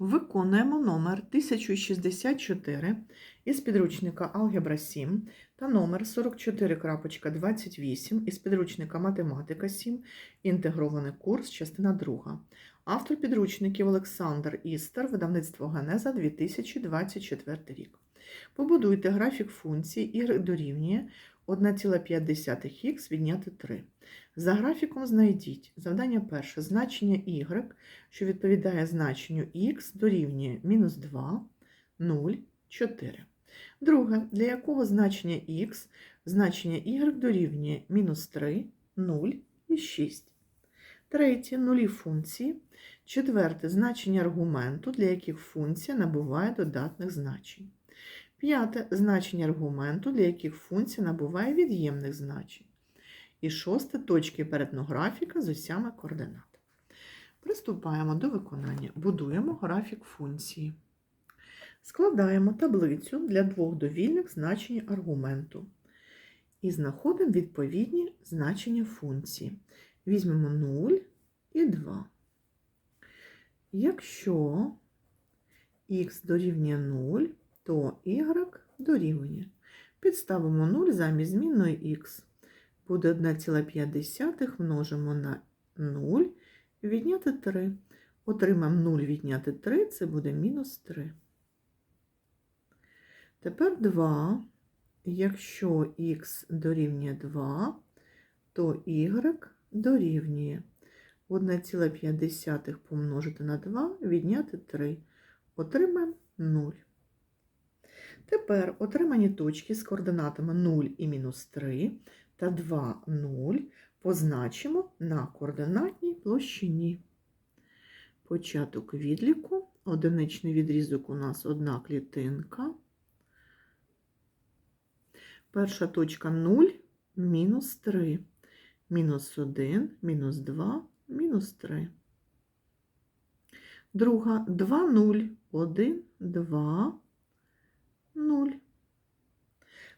Виконуємо номер 1064 із підручника Алгебра 7 та номер 44.28 із підручника Математика 7, інтегрований курс, частина 2. Автор підручників Олександр Істер, видавництво Генеза 2024 рік. Побудуйте графік функції y дорівнює 1,5х відняти 3. За графіком знайдіть завдання перше значення y, що відповідає значенню х, дорівнює мінус 2, 0, 4. Друге, для якого значення х значення y дорівнює мінус 3, 0 і 6. Третє нулі функції. Четверте значення аргументу, для яких функція набуває додатних значень. П'яте значення аргументу, для яких функція набуває від'ємних значень. І шосте точки перетину графіка з осями координат. Приступаємо до виконання. Будуємо графік функції. Складаємо таблицю для двох довільних значень аргументу. І знаходимо відповідні значення функції. Візьмемо 0 і 2. Якщо х дорівнює 0, то y дорівнює. Підставимо 0 замість змінної х. Буде 1,5 множимо на 0, відняти 3. Отримаємо 0 відняти 3, це буде мінус 3. Тепер 2. Якщо х дорівнює 2, то y дорівнює 1,5 помножити на 2, відняти 3. Отримаємо 0. Тепер отримані точки з координатами 0 і мінус 3 та 2, 0 позначимо на координатній площині. Початок відліку. Одиничний відрізок у нас одна клітинка. Перша точка 0, мінус 3, мінус 1, мінус 2, мінус 3. Друга 2, 0, 1, 2, 0.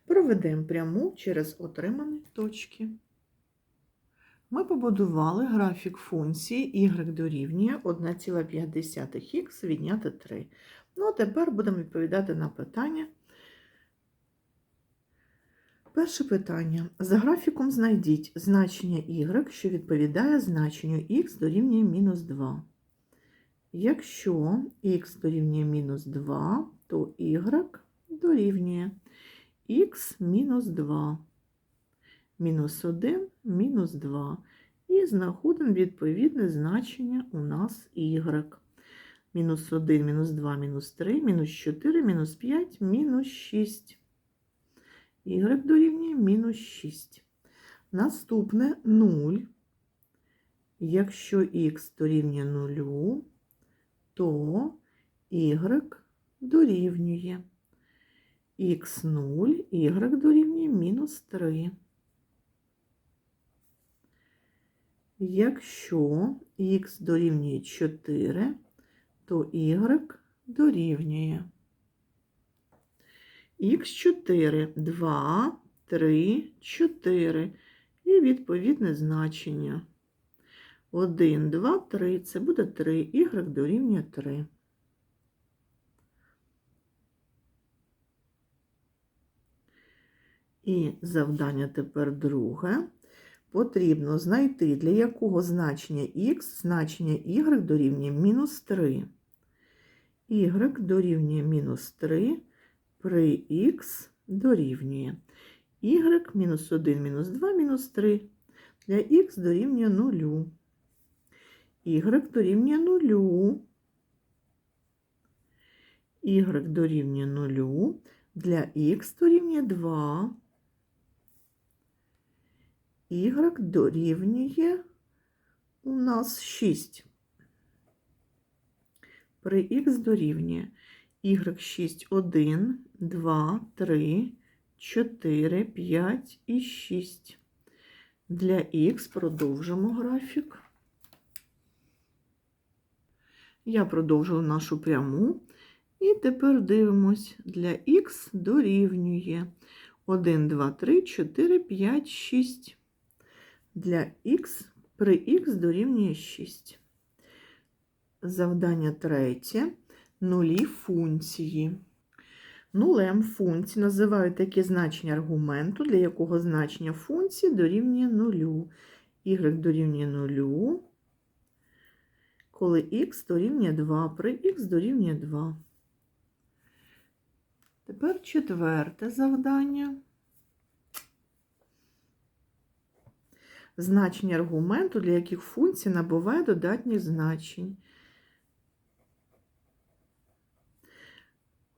Проведемо пряму через отримані точки. Ми побудували графік функції y дорівнює 1,5х відняти 3. Ну, а тепер будемо відповідати на питання. Перше питання. За графіком знайдіть значення y, що відповідає значенню х дорівнює мінус 2. Якщо х дорівнює мінус 2, то y дорівнює х мінус 2, мінус 1, мінус 2. І знаходимо відповідне значення у нас y. Мінус 1, мінус 2, мінус 3, мінус 4, мінус 5, мінус 6. Y дорівнює мінус 6. Наступне 0. Якщо х дорівнює 0, то y дорівнює х0, y дорівнює мінус 3. Якщо х дорівнює 4, то y дорівнює х4, 2, 3, 4 і відповідне значення. 1, 2, 3 це буде 3, y дорівнює 3. І завдання тепер друге. Потрібно знайти, для якого значення х значення y дорівнює мінус 3. y дорівнює мінус 3 при х дорівнює y мінус 1, мінус 2, мінус 3. Для х дорівнює 0. y дорівнює 0. y дорівнює 0. Для х дорівнює 2. Y дорівнює у нас 6. При х дорівнює y6, 1, 2, 3, 4, 5 і 6. Для х продовжимо графік. Я продовжила нашу пряму. І тепер дивимось, для х дорівнює 1, 2, 3, 4, 5, 6. Для х при х дорівнює 6. Завдання третє. нулі функції. Нулем функції називають таке значення аргументу, для якого значення функції дорівнює нулю. y дорівнює нулю, коли x дорівнює 2, при x дорівнює 2. Тепер четверте завдання. Значення аргументу, для яких функцій набуває додатніх значень.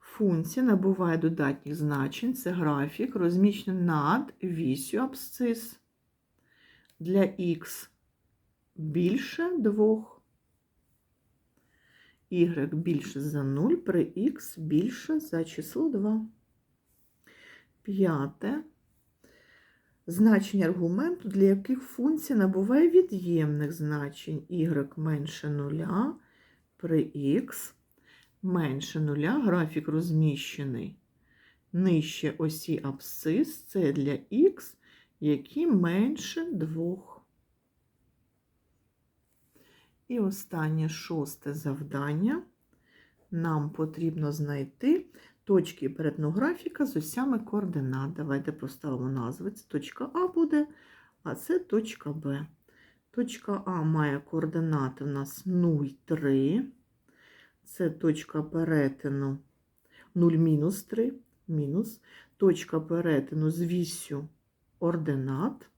Функція набуває додатніх значень. Це графік, розміщений над вісю абсцис. Для х більше 2. y більше за 0 при х більше за число 2. П'яте. Значення аргументу, для яких функція набуває від'ємних значень y менше 0 при х менше 0 графік розміщений нижче осі абсцис, це для х, які менше 2. І останнє шосте завдання. Нам потрібно знайти точки перетину графіка з осями координат. Давайте поставимо назви. Це точка А буде, а це точка Б. Точка А має координати у нас 0, 3. Це точка перетину 0 мінус 3, мінус. Точка перетину з вісю ординат.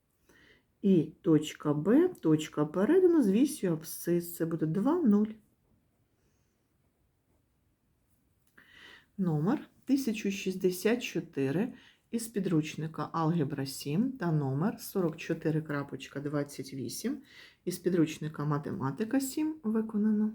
І точка Б, точка перетину з вісю абсцис. Це буде 2, 0. Номер 1064 із підручника Алгебра 7 та номер 44.28 із підручника Математика 7 виконано.